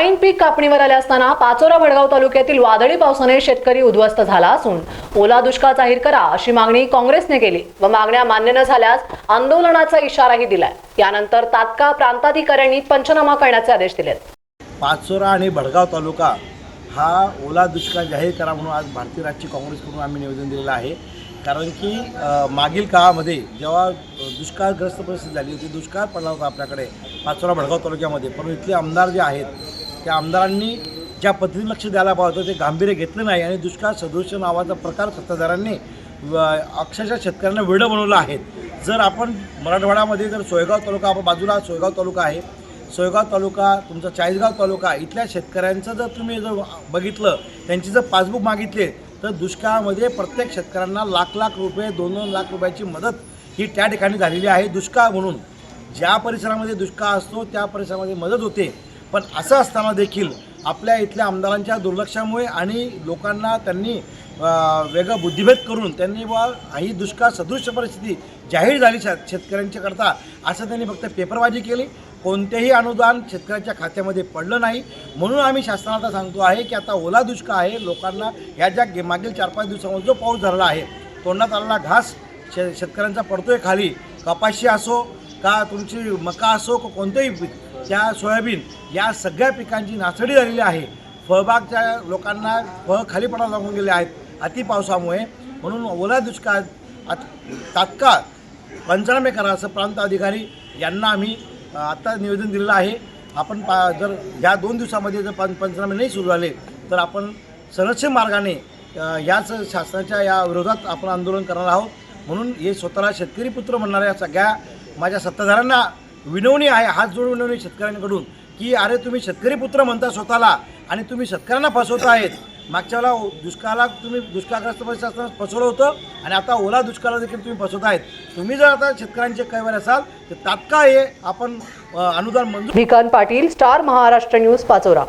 ऐन पीक कापणीवर आले असताना पाचोरा भडगाव तालुक्यातील वादळी पावसाने शेतकरी उद्ध्वस्त झाला असून ओला दुष्काळ जाहीर करा अशी मागणी काँग्रेसने केली व मागण्या मान्य न झाल्यास आंदोलनाचा इशाराही दिलाय. यानंतर तात्काळ प्रांताधिकाऱ्यांनी पंचनामा करण्याचे आदेश दिलेत. पाचोरा आणि भडगाव तालुका हा ओला दुष्काळ जाहीर करा म्हणून आज भारतीय राष्ट्रीय काँग्रेसकडून आम्ही निवेदन दिलेलं आहे. कारण की मागील काळामध्ये जेव्हा दुष्काळग्रस्त परिस्थिती झाली होती दुष्काळ पडला होता आपल्याकडे पाचोरा भडगाव तालुक्यामध्ये पण इथले आमदार जे आहेत त्या आमदारांनी ज्या पद्धतीने लक्ष द्यायला पाहिजे ते गांभीर्य घेतलं नाही आणि दुष्काळ सदृश्य नावाचा प्रकार सत्ताधाऱ्यांनी अक्षरशः शेतकऱ्यांना वेडं बनवलं आहे. जर आपण मराठवाड्यामध्ये जर सोयगाव तालुका आपण बाजूला सोयगाव तालुका आहे. सोयगाव तालुका तुमचा चाळीसगाव तालुका इथल्या शेतकऱ्यांचं जर तुम्ही जर बघितलं त्यांची जर पासबुक मागितले तर दुष्काळामध्ये प्रत्येक शेतकऱ्यांना लाख लाख रुपये दोन दोन लाख रुपयाची मदत ही त्या ठिकाणी झालेली आहे. दुष्काळ म्हणून ज्या परिसरामध्ये दुष्काळ असतो त्या परिसरामध्ये मदत होते. पण असं असताना देखील आपल्या इथल्या आमदारांच्या दुर्लक्षामुळे आणि लोकांना त्यांनी वेगळं बुद्धिभेद करून त्यांनी बा ही दुष्काळ सदृश्य परिस्थिती जाहीर झाली शेतकऱ्यांच्या करता. असं त्यांनी फक्त पेपरबाजी केली. कोणतेही अनुदान शेतकऱ्याच्या खात्यामध्ये पडलं नाही. म्हणून आम्ही शासनाला सांगतो आहे की आता ओला दुष्काळ आहे. लोकांना ह्या ज्या गे- मागील चार पाच दिवसामध्ये जो पाऊस झालेला आहे तोंडात आलेला घास शे शेतकऱ्यांचा पडतोय खाली. कपाशी असो का तुमची मका असो का कोणतंही त्या सोयाबीन या सगळ्या पिकांची नासडी झालेली आहे. फळबागच्या लोकांना फळ खाली लागून गेले आहेत अति पावसामुळे. म्हणून ओला दुष्काळ आत तात्काळ पंचनामे करा असं प्रांत अधिकारी यांना आम्ही आत्ता निवेदन दिलेलं आहे. आपण पा जर या दोन दिवसामध्ये जर पं पंचनामे नाही सुरू झाले तर आपण संरक्षण मार्गाने याच शासनाच्या या विरोधात आपण आंदोलन करणार आहोत. म्हणून हे स्वतःला शेतकरी पुत्र म्हणणाऱ्या सगळ्या माझ्या सत्ताधाऱ्यांना विनवणी आहे हात जोडून विनवणी शेतकऱ्यांकडून की अरे तुम्ही शेतकरी पुत्र म्हणता स्वतःला आणि तुम्ही शेतकऱ्यांना फसवत आहेत. मागच्या वेळेला दुष्काळाला तुम्ही दुष्काळग्रस्त परिस्थिती असताना फसवलं होतं आणि आता ओला दुष्काळाला देखील तुम्ही फसवत आहेत. तुम्ही जर आता शेतकऱ्यांचे कैवार असाल तर तात्काळ हे आपण अनुदान मंजूर भिकान पाटील स्टार महाराष्ट्र न्यूज पाचोरा.